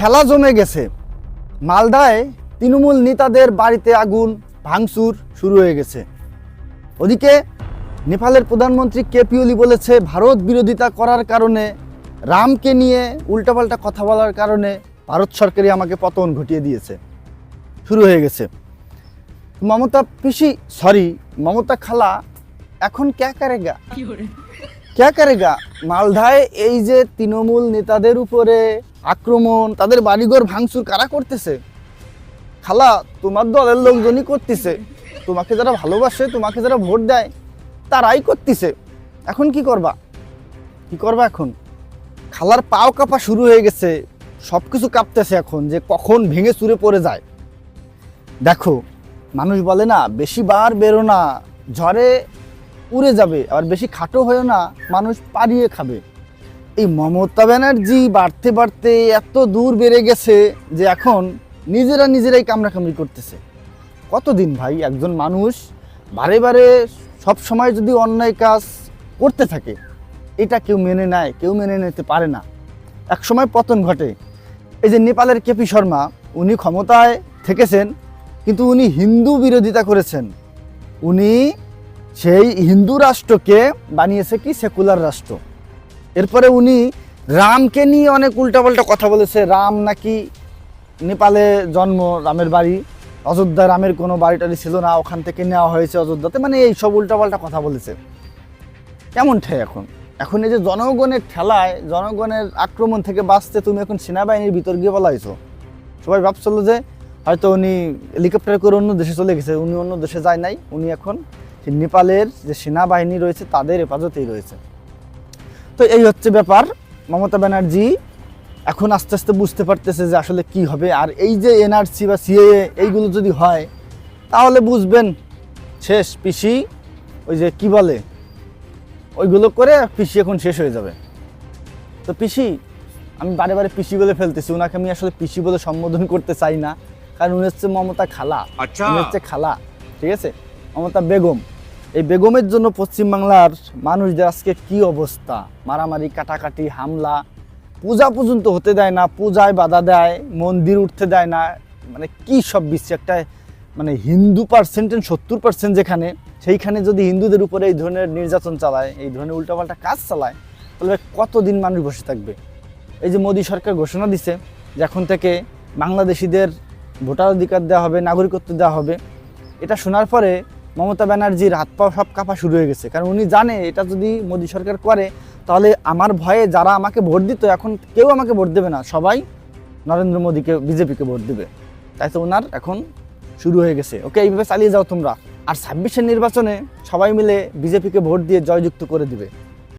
খেলা জমে গেছে। মালদায় তৃণমূল নেতাদের বাড়িতে আগুন ভাঙচুর শুরু হয়ে গেছে। ওদিকে নেপালের প্রধানমন্ত্রী কেপি ওলি বলেছে ভারত বিরোধিতা করার কারণে রামকে নিয়ে উল্টাপাল্টা কথা বলার কারণে ভারত সরকারই আমাকে পতন ঘটিয়ে দিয়েছে। শুরু হয়ে গেছে। মমতা পিসি সরি মমতা খালা এখন ক্যা করেগা? ক্যা করেগা? মালদায় এই যে তৃণমূল নেতাদের উপরে আক্রমণ, তাদের বাড়িঘর ভাঙচুর কারা করতেছে? খালা, তোমার দলের লোকজনই করতেছে। তোমাকে যারা ভালোবাসে, তোমাকে যারা ভোট দেয়, তারাই করতেছে। এখন কি করবা? কি করবা এখন? খালার পাও কাঁপা শুরু হয়ে গেছে। সব কিছু কাঁপতেছে এখন যে কখন ভেঙে চুরে পড়ে যায়। দেখো, মানুষ বলে না, বেশি বার বেরো না, ঝড়ে উড়ে যাবে আর বেশি খাটো হয়েও না, মানুষ পারিয়ে খাবে। এই মমতা ব্যানার্জি বাড়তে বাড়তে এত দূর বেড়ে গেছে যে এখন নিজেরা নিজেরাই কামড়াকামড়ি করতেছে। কতদিন ভাই একজন মানুষ বারে বারে সব সময় যদি অন্যায় কাজ করতে থাকে, এটা কেউ মেনে নেয়, কেউ মেনে নিতে পারে না। এক সময় পতন ঘটে। এই যে নেপালের কেপি শর্মা, উনি ক্ষমতায় থেকেছেন, কিন্তু উনি হিন্দু বিরোধিতা করেছেন। উনি সেই হিন্দু রাষ্ট্রকে বানিয়েছে কি? সেকুলার রাষ্ট্র। এরপরে উনি রামকে নিয়ে অনেক উল্টাপাল্টা কথা বলেছে। রাম নাকি নেপালে জন্ম, রামের বাড়ি। অযোধ্যা রামের কোনো বাড়ি টাড়ি ছিল না, ওখান থেকে নেওয়া হয়েছে অযোধ্যাতে। মানে এই সব উল্টাপাল্টা কথা বলেছে। কেমন ঠে এখন? এখন এই যে জনগণের ঠেলায়, জনগণের আক্রমণ থেকে বাঁচতে তুমি এখন সেনাবাহিনীর ভিতর গিয়ে বলাইছো। সবাই ভাবছিল যে হয়তো উনি হেলিকপ্টার করে অন্য দেশে চলে গেছে। উনি অন্য দেশে যায় নাই। উনি এখন নেপালের যে সেনাবাহিনী রয়েছে, তাদের হেফাজতেই রয়েছে। তো এই হচ্ছে ব্যাপার। মমতা ব্যানার্জি এখন আস্তে আস্তে বুঝতে পারতেছে যে আসলে কি হবে। আর এই যে এনআরসি বা সিএএ এইগুলো যদি হয় তাহলে বুঝবেন শেষ পিসি ওই যে কি বলে ওইগুলো করে পিসি এখন শেষ হয়ে যাবে। তো পিসি আমি বারে বারে পিসি বলে ফেলতেছি ওনাকে আমি আসলে পিসি বলে সম্বোধন করতে চাই না। কারণ উনি হচ্ছে মমতা খালা। আচ্ছা। উনি হচ্ছে খালা ঠিক আছে? মমতা বেগম। এই বেগমের জন্য পশ্চিমবাংলার মানুষদের আজকে কি অবস্থা? মারামারি, কাটাকাটি, হামলা, পূজা পর্যন্ত হতে দেয় না, পূজায় বাধা দেয়, মন্দির উঠতে দেয় না মানে কি সব বিশ্ব একটা মানে হিন্দু পার্সেন্টেজ সত্তর পার্সেন্ট যেখানে, সেইখানে যদি হিন্দুদের উপরে এই ধরনের নির্যাতন চালায়, এই ধরনের উল্টাপাল্টা কাজ চালায়, তাহলে কতদিন মানুষ বসে থাকবে? এই যে মোদী সরকার ঘোষণা দিছে যে এখন থেকে বাংলাদেশিদের ভোটাধিকার দেওয়া হবে, নাগরিকত্ব দেওয়া হবে, এটা শোনার পরে মমতা ব্যানার্জির হাত পাও সব কাঁপা শুরু হয়ে গেছে। কারণ উনি জানে এটা যদি মোদী সরকার করে, তাহলে আমার ভয়ে যারা আমাকে ভোট দিত, এখন কেউ আমাকে ভোট দেবে না। সবাই নরেন্দ্র মোদীকে, বিজেপিকে ভোট দেবে। তাই তো ওনার এখন শুরু হয়ে গেছে। ওকে, এইভাবে চালিয়ে যাও তোমরা। আর ছাব্বিশের নির্বাচনে সবাই মিলে বিজেপিকে ভোট দিয়ে জয়যুক্ত করে দিবে।